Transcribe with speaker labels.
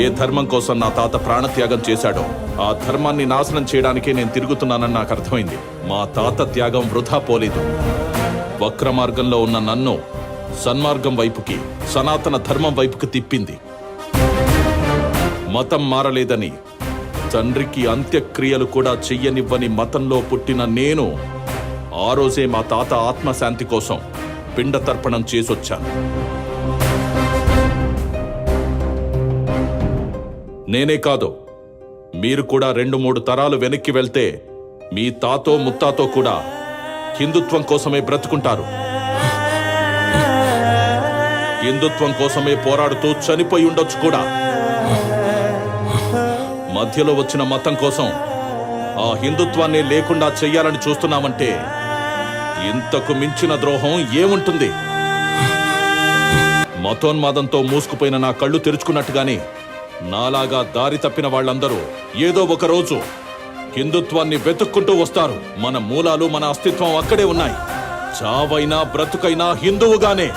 Speaker 1: ఏ ధర్మం కోసం నా తాత ప్రాణత్యాగం చేశాడో ఆ ధర్మాన్ని నాశనం చేయడానికే నేను తిరుగుతున్నానని నాకు అర్థమైంది. మా తాత త్యాగం వృధా పోలేదు. వక్ర మార్గంలో ఉన్న నన్ను సన్మార్గం వైపుకి సనాతన ధర్మం వైపుకి తిప్పింది. మతం మారలేదని తండ్రికి అంత్యక్రియలు కూడా చెయ్యనివ్వని మతంలో పుట్టిన నేను ఆ రోజే మా తాత ఆత్మశాంతి కోసం పిండ తర్పణం చేసొచ్చాను. నేనే కాదు. మీరు కూడా రెండు మూడు తరాలు వెనక్కి వెళ్తే మీ తాతో ముత్తాతో కూడా హిందుత్వం కోసమే బ్రతుకుంటారు. హిందుత్వం కోసమే పోరాడుతూ చనిపోయి ఉండొచ్చు కూడా. మధ్యలో వచ్చిన మతం కోసం ఆ హిందుత్వాన్ని లేకుండా చెయ్యాలని చూస్తున్నామంటే ఇంతకు మించిన ద్రోహం ఏముంటుంది? మతోన్మాదంతో మూసుకుపోయిన నా కళ్ళు తెరుచుకున్నట్టుగానే నాలాగా దారి తప్పిన వాళ్ళందరూ ఏదో ఒక రోజు హిందుత్వాన్ని వెతుక్కుంటూ వస్తారు. మన మూలాలు మన అస్తిత్వం అక్కడే ఉన్నాయి. చావైనా బ్రతుకైనా హిందువుగానే.